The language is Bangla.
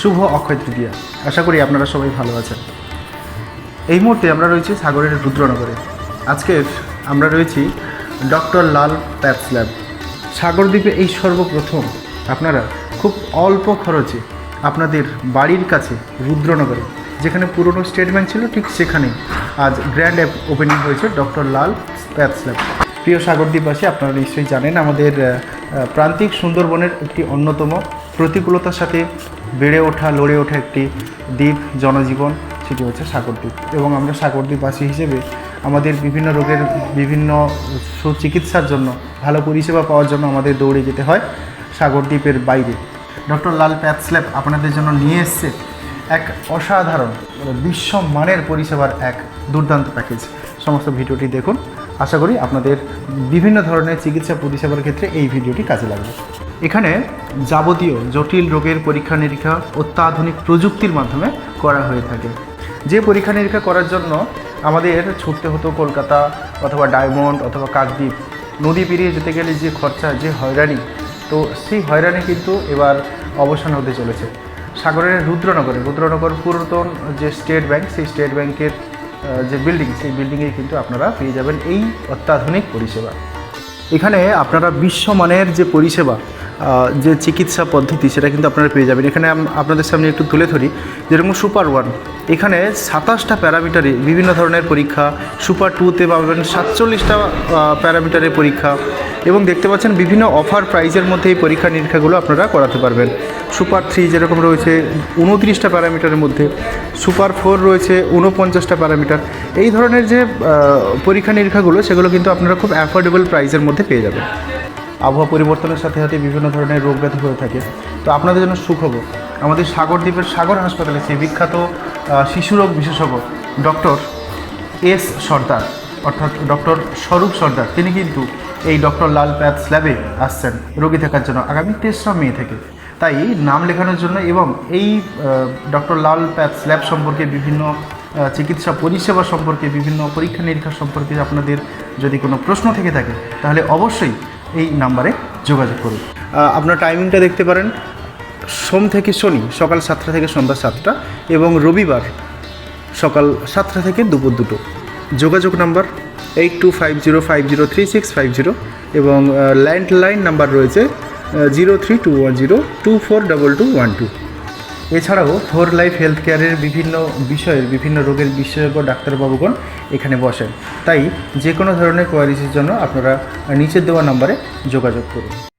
শুভ অক্ষয় তৃতীয়া। আশা করি আপনারা সবাই ভালো আছেন। এই মুহূর্তে আমরা রয়েছি সাগরের রুদ্রনগরে। আজকের আমরা রয়েছি ডক্টর লাল প্যাপস ল্যাব। সাগরদ্বীপে এই সর্বপ্রথম আপনারা খুব অল্প খরচে আপনাদের বাড়ির কাছে রুদ্রনগরে, যেখানে পুরনো স্টেট ব্যাংক ছিল, ঠিক সেখানেই আজ গ্র্যান্ড অ্যাপ ওপেনিং হয়েছে ডক্টর লাল প্যাপস ল্যাব। প্রিয় সাগরদ্বীপবাসী, আপনারা নিশ্চয়ই জানেন, আমাদের প্রান্তিক সুন্দরবনের একটি অন্যতম প্রতিকূলতার সাথে বেড়ে ওঠা, লড়ে ওঠা একটি দ্বীপ, জনজীবন, সেটি হচ্ছে সাগরদ্বীপ। এবং আমরা সাগরদ্বীপবাসী হিসেবে আমাদের বিভিন্ন রোগের বিভিন্ন সুচিকিৎসার জন্য, ভালো পরিষেবা পাওয়ার জন্য আমাদের দৌড়ে যেতে হয় সাগরদ্বীপের বাইরে। ডক্টর লাল প্যাথস্ল্যাব আপনাদের জন্য নিয়ে এসছে এক অসাধারণ মানে বিশ্বমানের পরিষেবার এক দুর্দান্ত প্যাকেজ। সমস্ত ভিডিওটি দেখুন। আশা করি আপনাদের বিভিন্ন ধরনের চিকিৎসা পরিষেবার ক্ষেত্রে এই ভিডিওটি কাজে লাগবে। এখানে যাবতীয় জটিল রোগের পরীক্ষা নিরীক্ষা অত্যাধুনিক প্রযুক্তির মাধ্যমে করা হয়ে থাকে। যে পরীক্ষা নিরীক্ষা করার জন্য আমাদের ছুটতে হতো কলকাতা অথবা ডায়মন্ড অথবা কাকদ্বীপ। নদী পেরিয়ে যেতে গেলে যে খরচা, যে হয়রানি, তো সেই হয়রানি কিন্তু এবার অবসান হতে চলেছে। সাগরের রুদ্রনগরে, রুদ্রনগর পুরাতন যে স্টেট ব্যাংক, সেই স্টেট ব্যাংকের যে বিল্ডিং, সেই বিল্ডিংয়ে কিন্তু আপনারা পেয়ে যাবেন এই অত্যাধুনিক পরিষেবা। এখানে আপনারা বিশ্বমানের যে পরিষেবা যে চিকিৎসা পদ্ধতি, সেটা কিন্তু আপনারা পেয়ে যাবেন। এখানে আপনাদের সামনে একটু তুলে ধরি, যেরকম সুপার ওয়ান। এখানে সাতাশটা প্যারামিটারে বিভিন্ন ধরনের পরীক্ষা, সুপার টুতে পাবেন সাতচল্লিশটা প্যারামিটারের পরীক্ষা এবং দেখতে পাচ্ছেন বিভিন্ন অফার প্রাইজের মধ্যে এই পরীক্ষা নিরীক্ষাগুলো আপনারা করাতে পারবেন। সুপার থ্রি যেরকম রয়েছে, উনত্রিশটা প্যারামিটারের মধ্যে। সুপার ফোর রয়েছে উনপঞ্চাশটা প্যারামিটার। এই ধরনের যে পরীক্ষা নিরীক্ষাগুলো, সেগুলো কিন্তু আপনারা খুব অ্যাফোর্ডেবল প্রাইসের মধ্যে পেয়ে যাবেন। আবহাওয়া পরিবর্তনের সাথে সাথে বিভিন্ন ধরনের রোগ ব্যাধি হয়ে থাকে। তো আপনাদের জন্য সুখবর, আমাদের সাগরদ্বীপের সাগর হাসপাতালে সেই বিখ্যাত শিশুরোগ বিশেষজ্ঞ ডক্টর এস সর্দার, অর্থাৎ ডক্টর স্বরূপ সর্দার, তিনি কিন্তু এই ডক্টর লাল প্যাথ স্ল্যাবে আসছেন রোগী থাকার জন্য। আগামী তেসরা মে থেকে। তাই নাম লেখানোর জন্য এবং এই ডক্টর লাল প্যাথ স্ল্যাব সম্পর্কে বিভিন্ন চিকিৎসা পরিষেবা সম্পর্কে বিভিন্ন পরীক্ষা নিরীক্ষা সম্পর্কে আপনাদের যদি কোনো প্রশ্ন থেকে থাকে, তাহলে অবশ্যই এই নাম্বারে যোগাযোগ করুন। আপনার টাইমিংটা দেখতে পারেন। সোম থেকে শনি, সকাল সাতটা থেকে সন্ধ্যা সাতটা এবং রবিবার সকাল সাতটা থেকে দুপুর দুটো। যোগাযোগ number eight two five zero five zero three six five zero এবং ল্যান্ডলাইন নাম্বার রয়েছে zero three two one zero two four double two one two এছাড়াও থোর লাইফ হেলথ কেয়ারের বিভিন্ন বিষয়ের, বিভিন্ন রোগের বিশেষজ্ঞ ডাক্তারবাবুগণ এখানে বসেন। তাই যে কোনো ধরনের কোয়ারিজের জন্য আপনারা নিচের দেওয়া নম্বরে যোগাযোগ করুন।